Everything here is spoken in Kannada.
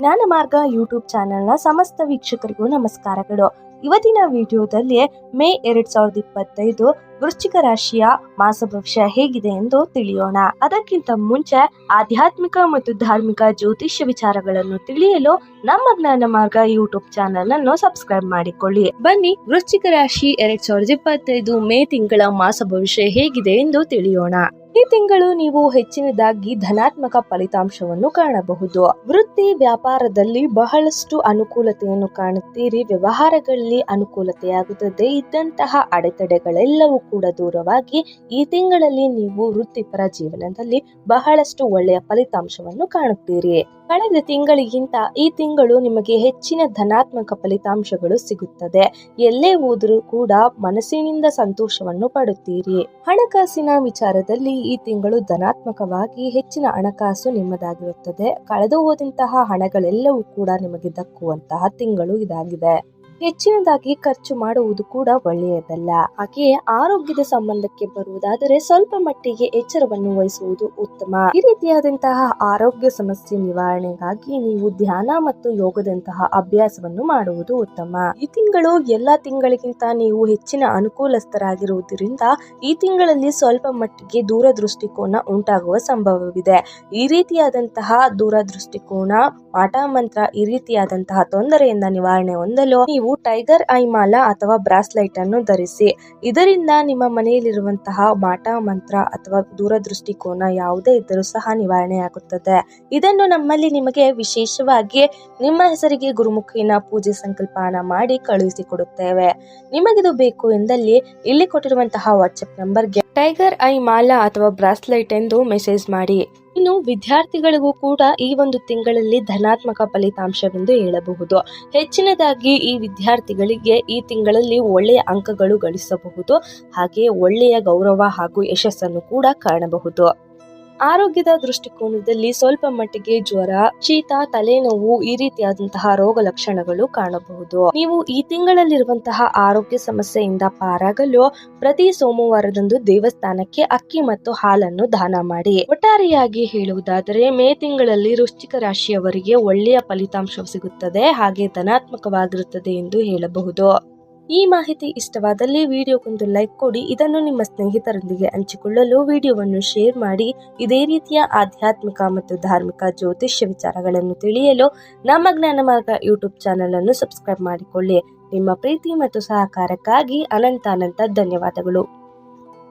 ಜ್ಞಾನ ಮಾರ್ಗ ಯೂಟ್ಯೂಬ್ ಚಾನೆಲ್ನ ಸಮಸ್ತ ವೀಕ್ಷಕರಿಗೂ ನಮಸ್ಕಾರಗಳು. ಇವತ್ತಿನ ವಿಡಿಯೋದಲ್ಲಿ ಮೇ ಎರಡ್ ಸಾವಿರದ ಇಪ್ಪತ್ತೈದು ವೃಶ್ಚಿಕ ರಾಶಿಯ ಮಾಸ ಭವಿಷ್ಯ ಹೇಗಿದೆ ಎಂದು ತಿಳಿಯೋಣ. ಅದಕ್ಕಿಂತ ಮುಂಚೆ ಆಧ್ಯಾತ್ಮಿಕ ಮತ್ತು ಧಾರ್ಮಿಕ ಜ್ಯೋತಿಷ್ಯ ವಿಚಾರಗಳನ್ನು ತಿಳಿಯಲು ನಮ್ಮ ಜ್ಞಾನ ಮಾರ್ಗ ಯೂಟ್ಯೂಬ್ ಚಾನೆಲ್ ಅನ್ನು ಸಬ್ಸ್ಕ್ರೈಬ್ ಮಾಡಿಕೊಳ್ಳಿ. ಬನ್ನಿ ವೃಶ್ಚಿಕ ರಾಶಿ ಎರಡ್ ಸಾವಿರದ ಇಪ್ಪತ್ತೈದು ಮೇ ತಿಂಗಳ ಮಾಸ ಭವಿಷ್ಯ ಹೇಗಿದೆ ಎಂದು ತಿಳಿಯೋಣ. ಈ ತಿಂಗಳು ನೀವು ಹೆಚ್ಚಿನದಾಗಿ ಧನಾತ್ಮಕ ಫಲಿತಾಂಶವನ್ನು ಕಾಣಬಹುದು. ವೃತ್ತಿ ವ್ಯಾಪಾರದಲ್ಲಿ ಬಹಳಷ್ಟು ಅನುಕೂಲತೆಯನ್ನು ಕಾಣುತ್ತೀರಿ. ವ್ಯವಹಾರಗಳಲ್ಲಿ ಅನುಕೂಲತೆಯಾಗುತ್ತದೆ. ಇದ್ದಂತಹ ಅಡೆತಡೆಗಳೆಲ್ಲವೂ ಕೂಡ ದೂರವಾಗಿ ಈ ತಿಂಗಳಲ್ಲಿ ನೀವು ವೃತ್ತಿಪರ ಜೀವನದಲ್ಲಿ ಬಹಳಷ್ಟು ಒಳ್ಳೆಯ ಫಲಿತಾಂಶವನ್ನು ಕಾಣುತ್ತೀರಿ. ಕಳೆದ ತಿಂಗಳಿಗಿಂತ ಈ ತಿಂಗಳು ನಿಮಗೆ ಹೆಚ್ಚಿನ ಧನಾತ್ಮಕ ಫಲಿತಾಂಶಗಳು ಸಿಗುತ್ತದೆ. ಎಲ್ಲೇ ಹೋದರೂ ಕೂಡ ಮನಸ್ಸಿನಿಂದ ಸಂತೋಷವನ್ನು ಪಡುತ್ತೀರಿ. ಹಣಕಾಸಿನ ವಿಚಾರದಲ್ಲಿ ಈ ತಿಂಗಳು ಧನಾತ್ಮಕವಾಗಿ ಹೆಚ್ಚಿನ ಹಣಕಾಸು ನಿಮ್ಮದಾಗಿರುತ್ತದೆ. ಕಳೆದು ಹೋದಂತಹ ಹಣಗಳೆಲ್ಲವೂ ಕೂಡ ನಿಮಗೆ ದಕ್ಕುವಂತಹ ತಿಂಗಳು ಇದಾಗಿದೆ. ಹೆಚ್ಚಿನದಾಗಿ ಖರ್ಚು ಮಾಡುವುದು ಕೂಡ ಒಳ್ಳೆಯದಲ್ಲ. ಹಾಗೆಯೇ ಆರೋಗ್ಯದ ಸಂಬಂಧಕ್ಕೆ ಬರುವುದಾದರೆ ಸ್ವಲ್ಪ ಮಟ್ಟಿಗೆ ಎಚ್ಚರವನ್ನು ವಹಿಸುವುದು ಉತ್ತಮ. ಈ ರೀತಿಯಾದಂತಹ ಆರೋಗ್ಯ ಸಮಸ್ಯೆ ನಿವಾರಣೆಗಾಗಿ ನೀವು ಧ್ಯಾನ ಮತ್ತು ಯೋಗದಂತಹ ಅಭ್ಯಾಸವನ್ನು ಮಾಡುವುದು ಉತ್ತಮ. ಈ ತಿಂಗಳು ಎಲ್ಲಾ ತಿಂಗಳಿಗಿಂತ ನೀವು ಹೆಚ್ಚಿನ ಅನುಕೂಲಸ್ಥರಾಗಿರುವುದರಿಂದ ಈ ತಿಂಗಳಲ್ಲಿ ಸ್ವಲ್ಪ ಮಟ್ಟಿಗೆ ದೂರದೃಷ್ಟಿಕೋನ ಉಂಟಾಗುವ ಸಂಭವವಿದೆ. ಈ ರೀತಿಯಾದಂತಹ ದೂರದೃಷ್ಟಿಕೋನ, ಪಾಠ ಮಂತ್ರ ಈ ರೀತಿಯಾದಂತಹ ತೊಂದರೆಯಿಂದ ನಿವಾರಣೆ ಹೊಂದಲು ನೀವು ಟೈಗರ್ ಐ ಮಾಲ ಅಥವಾ ಬ್ರಾಸ್ಲೈಟ್ ಅನ್ನು ಧರಿಸಿ. ಇದರಿಂದ ನಿಮ್ಮ ಮನೆಯಲ್ಲಿರುವಂತಹ ಮಾಟ ಮಂತ್ರ ಅಥವಾ ದೂರದೃಷ್ಟಿಕೋನ ಯಾವುದೇ ಇದ್ದರೂ ಸಹ ನಿವಾರಣೆ ಆಗುತ್ತದೆ ಇದನ್ನು ನಮ್ಮಲ್ಲಿ ನಿಮಗೆ ವಿಶೇಷವಾಗಿ ನಿಮ್ಮ ಹೆಸರಿಗೆ ಗುರುಮುಖಿನ ಪೂಜೆ ಸಂಕಲ್ಪನ ಮಾಡಿ ಕಳುಹಿಸಿಕೊಡುತ್ತೇವೆ. ನಿಮಗಿದು ಬೇಕು ಎಂದಲ್ಲಿ ಇಲ್ಲಿ ಕೊಟ್ಟಿರುವಂತಹ ವಾಟ್ಸ್ಆಪ್ ನಂಬರ್ಗೆ ಟೈಗರ್ ಐ ಮಾಲಾ ಅಥವಾ ಬ್ರಾಸ್ಲೈಟ್ ಎಂದು ಮೆಸೇಜ್ ಮಾಡಿ. ಇನ್ನು ವಿದ್ಯಾರ್ಥಿಗಳಿಗೂ ಕೂಡ ಈ ಒಂದು ತಿಂಗಳಲ್ಲಿ ಧನಾತ್ಮಕ ಫಲಿತಾಂಶವೆಂದು ಹೇಳಬಹುದು. ಹೆಚ್ಚಿನದಾಗಿ ಈ ವಿದ್ಯಾರ್ಥಿಗಳಿಗೆ ಈ ತಿಂಗಳಲ್ಲಿ ಒಳ್ಳೆಯ ಅಂಕಗಳು ಗಳಿಸಬಹುದು. ಹಾಗೆ ಒಳ್ಳೆಯ ಗೌರವ ಹಾಗೂ ಯಶಸ್ಸನ್ನು ಕೂಡ ಕಾಣಬಹುದು. ಆರೋಗ್ಯದ ದೃಷ್ಟಿಕೋನದಲ್ಲಿ ಸ್ವಲ್ಪ ಮಟ್ಟಿಗೆ ಜ್ವರ, ಶೀತ, ತಲೆನೋವು ಈ ರೀತಿಯಾದಂತಹ ರೋಗ ಲಕ್ಷಣಗಳು ಕಾಣಬಹುದು. ನೀವು ಈ ತಿಂಗಳಲ್ಲಿರುವಂತಹ ಆರೋಗ್ಯ ಸಮಸ್ಯೆಯಿಂದ ಪಾರಾಗಲು ಪ್ರತಿ ಸೋಮವಾರದಂದು ದೇವಸ್ಥಾನಕ್ಕೆ ಅಕ್ಕಿ ಮತ್ತು ಹಾಲನ್ನು ದಾನ ಮಾಡಿ. ಒಟ್ಟಾರೆಯಾಗಿ ಹೇಳುವುದಾದರೆ, ಮೇ ತಿಂಗಳಲ್ಲಿ ವೃಶ್ಚಿಕ ರಾಶಿಯವರಿಗೆ ಒಳ್ಳೆಯ ಫಲಿತಾಂಶ ಸಿಗುತ್ತದೆ, ಹಾಗೆ ಧನಾತ್ಮಕವಾಗಿರುತ್ತದೆ ಎಂದು ಹೇಳಬಹುದು. ಈ ಮಾಹಿತಿ ಇಷ್ಟವಾದಲ್ಲಿ ವಿಡಿಯೋಗೊಂದು ಲೈಕ್ ಕೊಡಿ, ಇದನ್ನು ನಿಮ್ಮ ಸ್ನೇಹಿತರೊಂದಿಗೆ ಹಂಚಿಕೊಳ್ಳಲು ವಿಡಿಯೋವನ್ನು ಶೇರ್ ಮಾಡಿ, ಇದೇ ರೀತಿಯ ಆಧ್ಯಾತ್ಮಿಕ ಮತ್ತು ಧಾರ್ಮಿಕ ಜ್ಯೋತಿಷ್ಯ ವಿಚಾರಗಳನ್ನು ತಿಳಿಯಲು ನಮ್ಮ ಜ್ಞಾನ ಮಾರ್ಗ ಯೂಟ್ಯೂಬ್ ಚಾನೆಲ್ ಅನ್ನು ಸಬ್ಸ್ಕ್ರೈಬ್ ಮಾಡಿಕೊಳ್ಳಿ. ನಿಮ್ಮ ಪ್ರೀತಿ ಮತ್ತು ಸಹಕಾರಕ್ಕಾಗಿ ಅನಂತ ಅನಂತ ಧನ್ಯವಾದಗಳು.